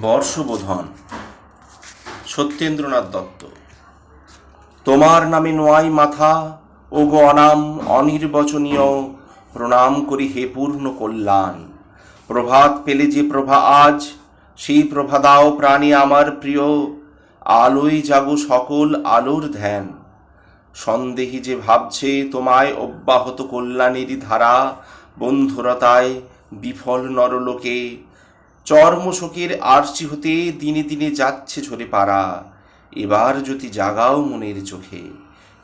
বর্ষবোধন। সত্যেন্দ্রনাথ দত্ত। তোমার নামে নোয়াই মাথা ও গো অনাম অনির্বচনীয়, প্রণাম করি হে পূর্ণ কল্যাণ। প্রভাত পেলে যে প্রভা আজ, সেই প্রভা দাও প্রাণী আমার প্রিয়। আলোই জাগো সকল আলোর ধ্যান। সন্দেহী যে ভাবছে তোমায় অব্যাহত কল্যাণেরই ধারা, বন্ধুরতায় বিফল নরলোকে। চর্মশোকের আরচি হতে দিনে দিনে যাচ্ছে ঝরে পারা এবার যদি জাগাও মনের চোখে,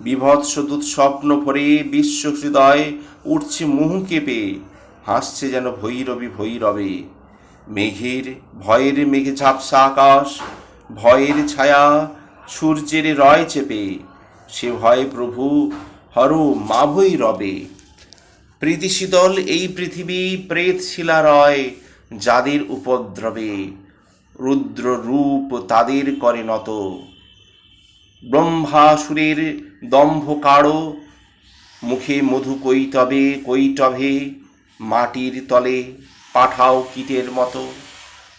বিভৎস দুঃস্বপ্ন ভরে বিশ্ব হৃদয় উঠছে মুহু কেঁপে, হাসছে যেন ভৈরবী ভৈরবে। মেঘের, ভয়ের মেঘে ঝাপসা আকাশ, ভয়ের ছায়া সূর্যের রয় চেপে, সে ভয় প্রভু হর মা ভৈরবে। প্রীতিশীতল এই পৃথিবী প্রেত শিলারয় যাদের উপদ্রবে রুদ্র রূপ তাদের করে নত। ব্রহ্মাসুরের দম্ভ কাড়ো মুখে মধু কৈতবে কৈটভে মাটির তলে পাঠাও কীটের মতো।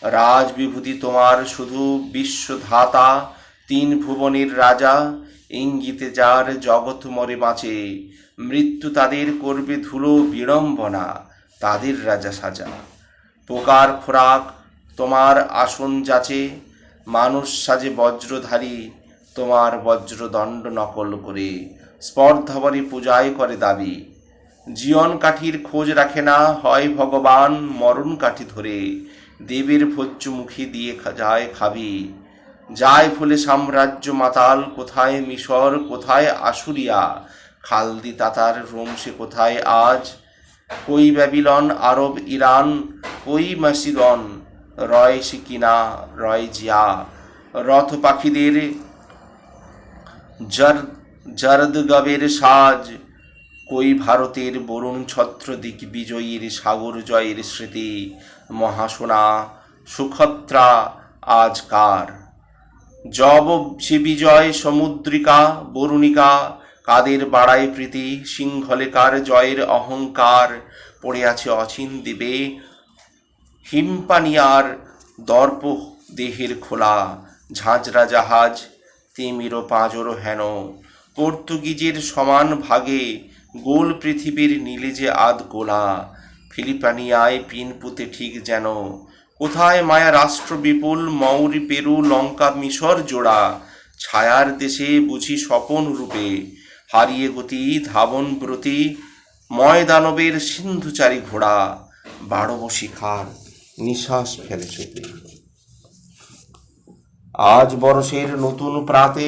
রাজবিভূতি তোমার শুধু বিশ্বধাতা, তিন ভুবনের রাজা, ইঙ্গিতে যার জগৎ মরে বাঁচে, মৃত্যু তাদের করবে ধুলো বিড়ম্বনা, তাদের রাজা সাজা। পোকার খোরাক, তোমার আসন যাচে, মানুষ সাজে বজ্রধারী, তোমার বজ্রদণ্ড নকল করে, স্পর্ধাবরে পূজায় করে দাবি। জীবন কাঠির খোঁজ রাখে না, হয় ভগবান মরণ কাঠি ধরে, দেবের ভোজ্য মুখে দিয়ে যায় খাবি। যায় ফলে সাম্রাজ্য মাতাল, কোথায় মিশর, কোথায় আশুরিয়া, খালদি তাতার রোম সে কোথায় আজ কই ব্যাবিলন, আরব ইরান, কই মাসিদন রয় সিকিনা, রয় জিয়া। রথ পাখিদের জর, জরদগবের সাজ। কই ভারতের বরুণ ছত্র দিক বিজয়ীর সাগর জয়ের স্মৃতি। মহাসোনা, সুখত্রা আজ কার জব সে বিজয় সমুদ্রিকা, বরুণিকা কাদের বাড়ায় প্রীতি সিংহলে কার জয়ের অহংকার, পড়ে আছে অচিন দেবে। হিমপানিয়ার দর্প দেহের খোলা, ঝাঁঝরা জাহাজ, তিমিরো পাঁজরো হেন। পর্তুগিজের সমান ভাগে গোল পৃথিবীর নীলে যে আদ গোলা, ফিলিপানিয়ায় পিন পুঁতে ঠিক যেন। কোথায় মায়া রাষ্ট্র বিপুল, মৌরি পেরু, লঙ্কা মিশর জোড়া, ছায়ার দেশে বুঝি স্বপন রূপে। হারিয়ে গতি, ধাবন ব্রতি ময়দানবের সিন্ধুচারী ঘোড়া বারো শিখার নিঃশ্বাস ফেলে চোখে। আজ বরষের নতুন প্রাতে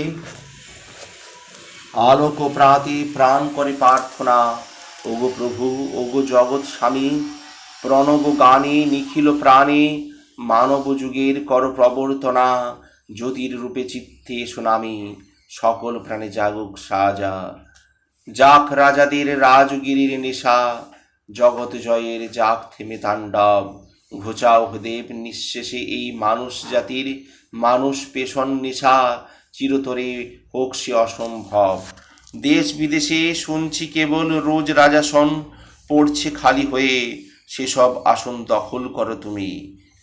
আলোক প্রাতে প্রাণ করে প্রার্থনা, ওগো প্রভু, ওগো জগৎ স্বামী, প্রণব গানে, নিখিল প্রাণে, মানব যুগের কর প্রবর্তনা জ্যোতির রূপে চিত্তে সুনামি সকল প্রাণে জাগুক সাজা। যাক রাজাদের রাজগিরির নেশা, জগৎ জয়ের যাক থেমে তাণ্ডব। ঘোচাও দেব নিঃশেষে এই মানুষ জাতির, মানুষ পেশন নেশা, চিরতরে হোক সে অসম্ভব। দেশ বিদেশে শুনছি কেবল রোজ রাজাসন পড়ছে খালি হয়ে, সেসব আসন দখল করো তুমি।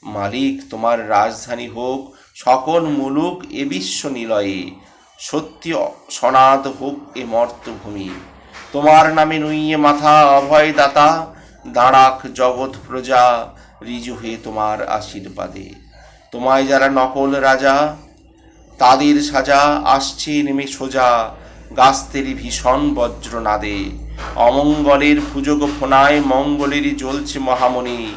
মালিক, তোমার রাজধানী হোক, সকল মুলুক এ বিশ্ব নিলয়ে। সত্যি সনাত হোক এ মর্তভূমি। তোমার নামে নুইয়ে মাথা অভয় দাতা, দাঁড়াক জগৎ প্রজা, রিজু হয়ে তোমার আশীর্বাদে। তোমায় যারা নকল রাজা, তাদের সাজা আসছে নেমে সোজা গাস্তেরি ভীষণ বজ্রনাদে। অমঙ্গলের ভুজগ ফোনায় মঙ্গলেরই জ্বলছে মহামণি।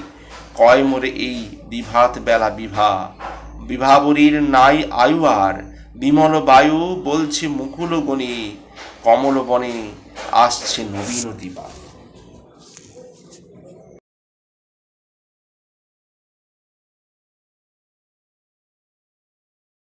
কয় মোরে এই বিভাত বেলা বিভা? বিভাবরীর নাই আয়ু আর বিমল বায়ু বলছে মুকুল গণে কমল বনে আসছে নবীন দিবা।